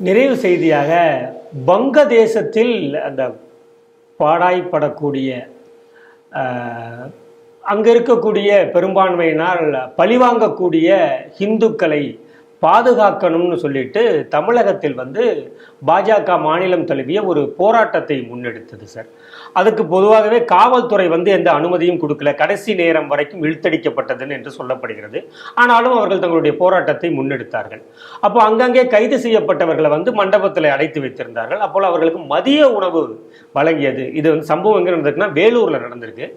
நிறைவு செய்தியாக வங்கதேசத்தில் அந்த பாடாய்ப்படக்கூடிய அங்கே இருக்கக்கூடிய பெரும்பான்மையினால் பழிவாங்கக்கூடிய இந்துக்களை பாதுகாக்கணும்னு சொல்லிட்டு தமிழகத்தில் வந்து பாஜக மாநிலம் தழுவிய ஒரு போராட்டத்தை முன்னெடுத்தது சார். அதுக்கு பொதுவாகவே காவல்துறை வந்து எந்த அனுமதியும் கொடுக்கல. கடைசி நேரம் வரைக்கும் இழுத்தடிக்கப்பட்டதுன்னு என்று சொல்லப்படுகிறது. ஆனாலும் அவர்கள் தங்களுடைய போராட்டத்தை முன்னெடுத்தார்கள். அப்போ அங்கங்கே கைது செய்யப்பட்டவர்களை வந்து மண்டபத்தில் அடைத்து வைத்திருந்தார்கள். அப்போ அவர்களுக்கு மதிய உணவு வழங்கியது. இது வந்து சம்பவம் எங்கே நடந்திருக்குன்னா வேலூரில் நடந்திருக்கு.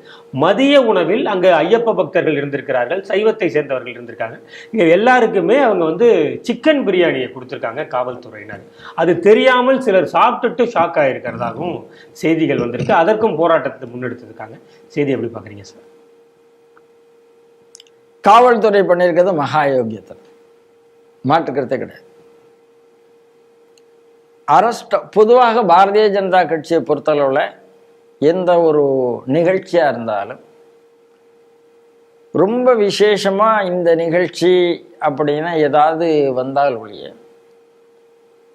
மதிய உணவில் அங்கே ஐயப்ப பக்தர்கள் இருந்திருக்கிறார்கள் சைவத்தை சேர்ந்தவர்கள் இருந்திருக்காங்க. இங்கே எல்லாருக்குமே அவங்க வந்து சிக்கன் பிரியாணியை கொடுத்துருக்காங்க காவல்துறையினர். அது தெரியாமல் சிலர் சாப்பிட்டுட்டு ஷாக் ஆகிருக்கிறதாகவும் செய்திகள் வந்திருக்கு. அதற்கும் போராட்டத்தை முன்னெடுத்திருக்காங்க. செய்தி எப்படி பார்க்குறீங்க சார்? காவல்துறை பண்ணியிருக்கிறது மகா யோகியத்தன் மாற்றுக்கிறதே கிடையாது. அரஸ்ட் பொதுவாக பாரதிய ஜனதா கட்சியை பொறுத்தளவில் எந்த ஒரு நிகழ்ச்சியாக இருந்தாலும் ரொம்ப விசேஷமாக இந்த நிகழ்ச்சி அப்படின்னா ஏதாவது வந்தால் ஒழிய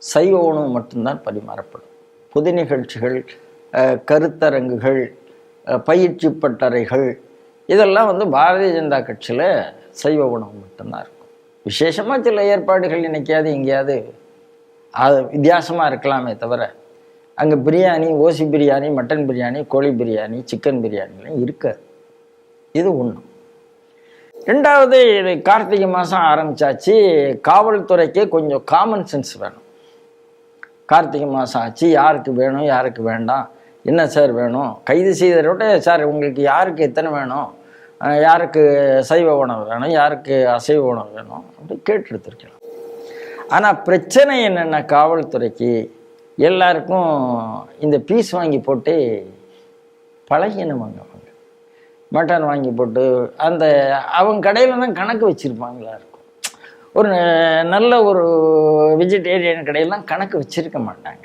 சைவ உணவு மட்டும்தான் பரிமாறப்படும். பொது நிகழ்ச்சிகள் கருத்தரங்குகள் பயிற்சி பட்டறைகள் இதெல்லாம் வந்து பாரதிய ஜனதா கட்சியில் சைவ உணவு மட்டும்தான் இருக்கும். விசேஷமாக சில ஏற்பாடுகள் இன்னைக்காவது எங்கேயாவது அது வித்தியாசமாக இருக்கலாமே தவிர அங்கே பிரியாணி ஓசி பிரியாணி மட்டன் பிரியாணி கோழி பிரியாணி சிக்கன் பிரியாணிலாம் இருக்காது. இது ஒன்று ரெண்டாவது இது கார்த்திகை மாதம் ஆரம்பிச்சாச்சு. காவல்துறைக்கு கொஞ்சம் காமன் சென்ஸ் வேணும். கார்த்திகை மாதம் ஆச்சு யாருக்கு வேணும் யாருக்கு வேண்டாம் என்ன சார் வேணும்? கைது செய்ததை சார் உங்களுக்கு யாருக்கு எத்தனை வேணும்? யாருக்கு சைவ உணவு வேணும் யாருக்கு அசைவ உணவு வேணும்? அப்படி கேட்டுருத்துருக்கலாம் ஆனால் பிரச்சனை என்னென்ன காவல்துறைக்கு? எல்லாருக்கும் இந்த பீஸ் வாங்கி போட்டு பழகினவங்க மட்டன் வாங்கி போட்டு அந்த அவங்க கடையில் தான் கணக்கு வச்சுருப்பாங்களா இருக்கும். ஒரு நல்ல ஒரு வெஜிடேரியன் கடையெல்லாம் கணக்கு வச்சிருக்க மாட்டாங்க.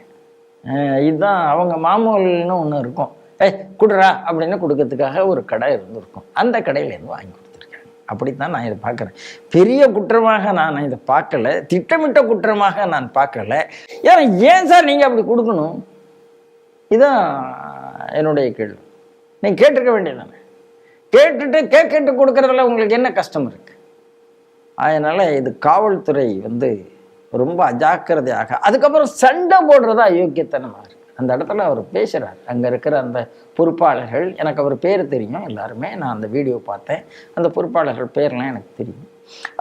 இதுதான் அவங்க மாமூல்னு ஒன்று இருக்கும். ஏய் கொடுறா அப்படின்னு கொடுக்கறதுக்காக ஒரு கடை இருந்திருக்கும். அந்த கடையிலேருந்து வாங்கி கொடுத்துருக்காங்க. அப்படித்தான் நான் இதை பார்க்குறேன். பெரிய குற்றமாக நான் இதை பார்க்கல. திட்டமிட்ட குற்றமாக நான் பார்க்கல. ஏன்னா ஏன் சார் நீங்கள் அப்படி கொடுக்கணும்? இதுதான் என்னுடைய கேள்வி. நீங்கள் கேட்டிருக்க வேண்டியதானே கேட்டுட்டு கேட்கிட்டு கொடுக்கறதுல உங்களுக்கு என்ன கஷ்டம் இருக்கு? அதனால இது காவல்துறை வந்து ரொம்ப அஜாக்கிரதையாக அதுக்கப்புறம் சண்டை போடுறதா யோக்கியத்தனமாக இருக்குது அந்த இடத்துல அவர் பேசுகிறார் அங்கே இருக்கிற அந்த பொறுப்பாளர்கள் எனக்கு அவர் பேர் தெரியும் எல்லாருமே நான் அந்த வீடியோ பார்த்தேன். அந்த பொறுப்பாளர்கள் பேர்லாம் எனக்கு தெரியும்.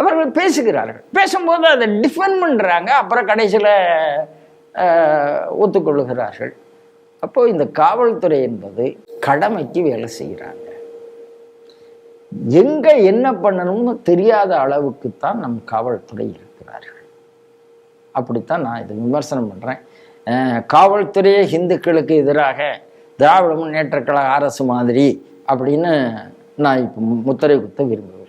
அவர்கள் பேசுகிறார்கள். பேசும்போது அதை டிஃபெண்ட் பண்ணுறாங்க அப்புறம் கடைசியில் ஒத்துக்கொள்ளுகிறார்கள் அப்போது இந்த காவல்துறை என்பது கடமைக்கு வேலை செய்கிறாங்க. எங்க என்ன பண்ணணும்னு தெரியாத அளவுக்கு தான் நம் காவல்துறை இருக்கிறார்கள். அப்படித்தான் நான் இதை விமர்சனம் பண்றேன். காவல்துறையே ஹிந்துக்களுக்கு எதிராக திராவிட முன்னேற்ற கழக அரசு மாதிரி அப்படின்னு நான் இப்போ முத்திரை குத்த விரும்புவேன்